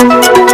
Thank you.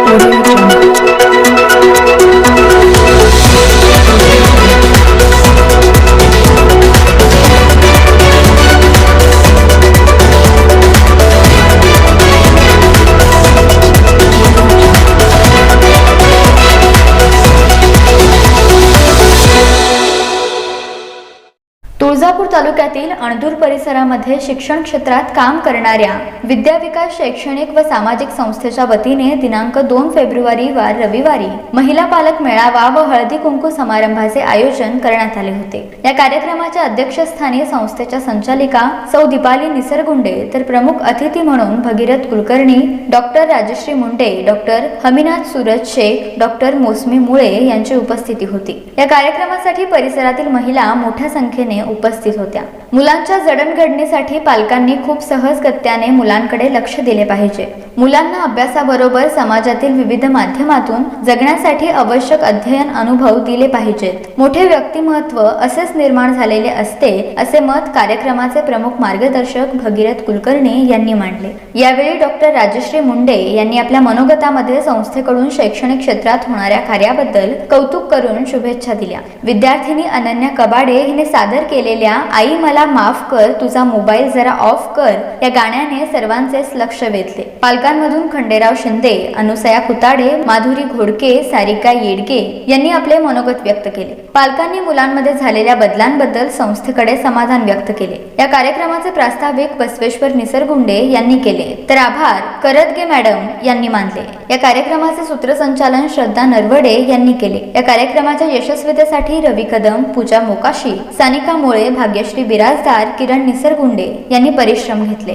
Tuljapur तालुक्यातील अणदूर परिसरामध्ये शिक्षण क्षेत्रात काम करणाऱ्या विद्याविकास शैक्षणिक व सामाजिक संस्थेच्या वतीने दिनांक दोन फेब्रुवारी वार रविवारी महिला पालक मेळावा व हळदी कुंकू समारंभाचे आयोजन करण्यात आले होते. या कार्यक्रमाच्या अध्यक्षस्थानी संस्थेच्या संचालिका सौ दीपाली निसरगुंडे तर प्रमुख अतिथी म्हणून Bhagirath Kulkarni doctor Rajshree Munde doctor Haminath Suraj Shaikh doctor Mousami Mule यांची उपस्थिती होती. या कार्यक्रमासाठी परिसरातील महिला मोठ्या संख्येने उपस्थित होत्या. मुलांच्या जडणघडणीसाठी पालकांनी खूप सहजगत्याने मुलांकडे लक्ष दिले पाहिजे. मुलांना अभ्यासाबरोबर समाजातील विविध माध्यमातून जगण्यासाठी आवश्यक अध्ययन अनुभव दिले पाहिजेत. मोठे व्यक्तिमत्व असेच निर्माण झालेले असते असे मत कार्यक्रमाचे प्रमुख मार्गदर्शक भगीरथ कुलकर्णी यांनी मांडले. यावेळी डॉक्टर राजश्री मुंडे यांनी आपल्या मनोगतामध्ये संस्थेकडून शैक्षणिक क्षेत्रात होणाऱ्या कार्याबद्दल कौतुक करून शुभेच्छा दिल्या. विद्यार्थिनी अनन्या कबाडे हिने सादर केलेल्या आई मला माफ कर तुझा मोबाईल जरा ऑफ कर. या गाण्याने सर्वांचेच लक्ष वेधले. पालकांमधून खंडेराव शिंदे अनुसया खुताडे माधुरी घोडके सारिका येडगे यांनी आपले मनोगत व्यक्त केले. पालकांनी मुलांमध्ये झालेल्या बदलांबद्दल संस्थेकडे समाधान व्यक्त केले. या कार्यक्रमाचे प्रास्ताविक बसवेश्वर निसरगुंडे यांनी केले. तर आभार करदगे मॅडम यांनी मानले. या कार्यक्रमाचे सूत्रसंचालन श्रद्धा नरवडे यांनी केले. या कार्यक्रमाच्या यशस्वीतेसाठी रवी कदम पूजा मोकाशी सानिका मोळे भाग्यश्री बिराजदार किरण निसरगुंडे यांनी परिश्रम घेतले.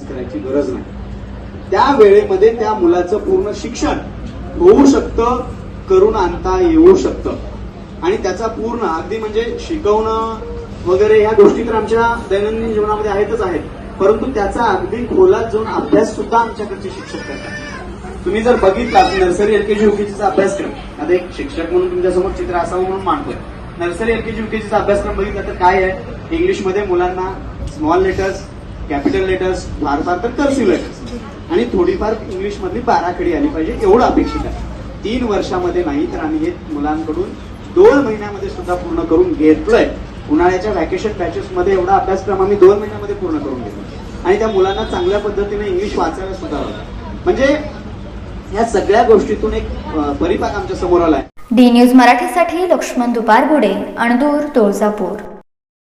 करायची गरज नाही. त्या वेळेमध्ये त्या मुलाचं पूर्ण शिक्षण होऊ शकतं करून आणता येऊ शकतं. आणि त्याचा पूर्ण अगदी म्हणजे शिकवणं वगैरे ह्या गोष्टी तर आमच्या दैनंदिन जीवनामध्ये आहेतच आहेत. परंतु त्याचा अगदी खोलात जाऊन अभ्यास सुद्धा आमच्याकडचे शिक्षक करतात. तुम्ही जर बघितला नर्सरी एलकेजी युकेजीचा अभ्यासक्रम आता एक शिक्षक म्हणून तुमच्यासमोर चित्र असावं म्हणून मांडतोय. नर्सरी एलकेजी युकेजीचा अभ्यासक्रम बघितला तर काय आहे? इंग्लिशमध्ये मुलांना स्मॉल लेटर्स कॅपिटल लेटर्स फार फार तर कर्सिव्ह लेटर्स आणि थोडीफार इंग्लिशमधली बाराखडी आली पाहिजे एवढं अपेक्षित आहे. तीन वर्षामध्ये नाही तर आम्ही हे मुलांकडून दोन महिन्यामध्ये सुद्धा पूर्ण करून घेतलोय. उन्हाळ्याच्या व्हॅकेशन बॅचेसमध्ये एवढा अभ्यासक्रम आम्ही दोन महिन्यामध्ये पूर्ण करून घेतो आणि त्या मुलांना चांगल्या पद्धतीने इंग्लिश वाचायला सुद्धा म्हणजे या सगळ्या गोष्टीतून एक परिपाक आमच्यासमोर आला आहे. डी न्यूज मराठीसाठी लक्ष्मण दुपारगुडे अणदूर तुळजापूर.